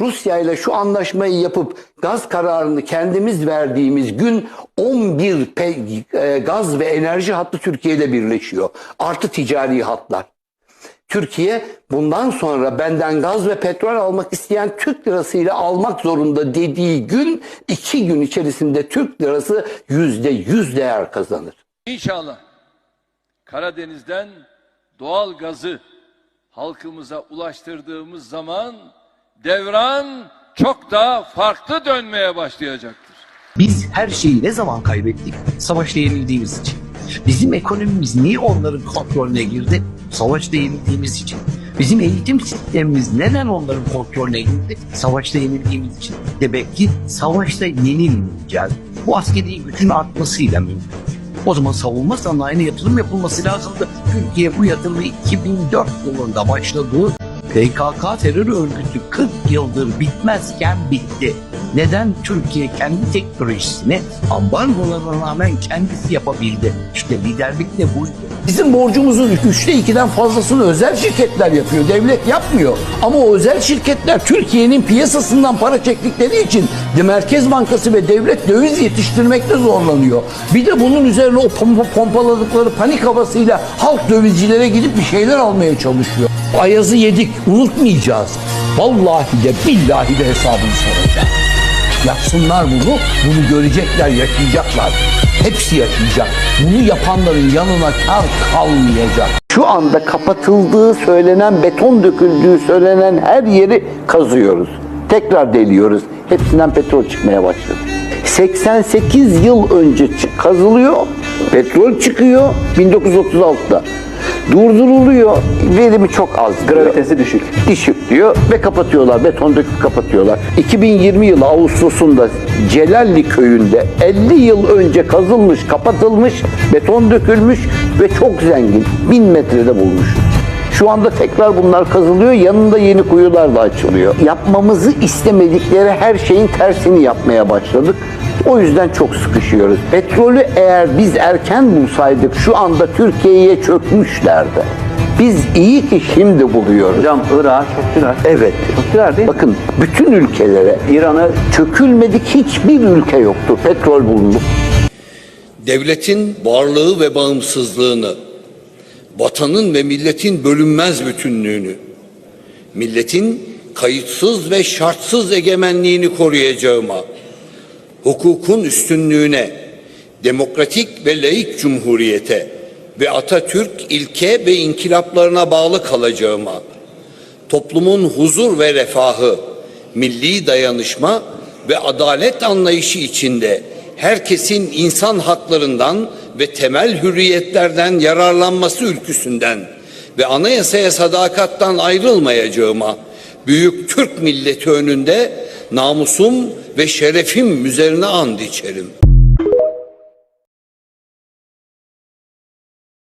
Rusya ile şu anlaşmayı yapıp gaz kararını kendimiz verdiğimiz gün 11 pe- e, gaz ve enerji hattı Türkiye ile birleşiyor. Artı ticari hatlar. Türkiye bundan sonra benden gaz ve petrol almak isteyen Türk lirasıyla almak zorunda dediği gün iki gün içerisinde Türk lirası yüzde yüz değer kazanır. İnşallah Karadeniz'den doğal gazı halkımıza ulaştırdığımız zaman devran çok daha farklı dönmeye başlayacaktır. Biz her şeyi ne zaman kaybettik? Savaşta yenildiğimiz için. Bizim ekonomimiz niye onların kontrolüne girdi? Savaşta yenildiğimiz için. Bizim eğitim sistemimiz neden onların kontrolüne girdi? Savaşta yenildiğimiz için. Demek ki savaşta yenilmeyeceğiz. Bu askeri gücün artmasıyla mümkün. O zaman savunma sanayine yatırım yapılması lazımdı. Türkiye bu yatırımı 2004 yılında başladığı PKK terör örgütü 40 yıldır bitmezken bitti. Neden Türkiye kendi teknolojisini ambargolarına rağmen kendisi yapabildi? İşte liderlik de buydu. Bizim borcumuzun üçte ikiden fazlasını özel şirketler yapıyor. Devlet yapmıyor. Ama o özel şirketler Türkiye'nin piyasasından para çektikleri için de Merkez Bankası ve devlet döviz yetiştirmekte zorlanıyor. Bir de bunun üzerine o pompa, pompaladıkları panik havasıyla halk dövizcilere gidip bir şeyler almaya çalışıyor. Ayazı yedik unutmayacağız. Vallahi de billahi de hesabını soracağız. Yapsınlar bunu, bunu görecekler, yaşayacaklar. Hepsi yaşayacak. Bunu yapanların yanına kar kalmayacak. Şu anda kapatıldığı söylenen, beton döküldüğü söylenen her yeri kazıyoruz. Tekrar deliyoruz. Hepsinden petrol çıkmaya başladı. 88 yıl önce kazılıyor, petrol çıkıyor 1936'da. Durduruluyor, verimi çok az. Gravitesi düşük. Düşük diyor ve kapatıyorlar. Beton döküp kapatıyorlar. 2020 yılı Ağustos'unda Celalli köyünde 50 yıl önce kazılmış, kapatılmış, beton dökülmüş ve çok zengin. 1000 metrede bulmuş. Şu anda tekrar bunlar kazılıyor. Yanında yeni kuyular da açılıyor. Yapmamızı istemedikleri her şeyin tersini yapmaya başladık. O yüzden çok sıkışıyoruz. Petrolü eğer biz erken bulsaydık şu anda Türkiye'ye çökmüşlerdi. Biz iyi ki şimdi buluyoruz. Hocam Irak'a çöktüler. Evet. Çöktüler değil mi? Bakın bütün ülkelere İran'ı çökülmedik hiçbir ülke yoktu. Petrol bulundu. devletin varlığı ve bağımsızlığını, vatanın ve milletin bölünmez bütünlüğünü, milletin kayıtsız ve şartsız egemenliğini koruyacağıma, hukukun üstünlüğüne, demokratik ve laik cumhuriyete ve Atatürk ilke ve inkılaplarına bağlı kalacağıma, toplumun huzur ve refahı, milli dayanışma ve adalet anlayışı içinde herkesin insan haklarından ve temel hürriyetlerden yararlanması ülküsünden ve anayasaya sadakattan ayrılmayacağıma büyük Türk milleti önünde namusum ve şerefim üzerine and içerim.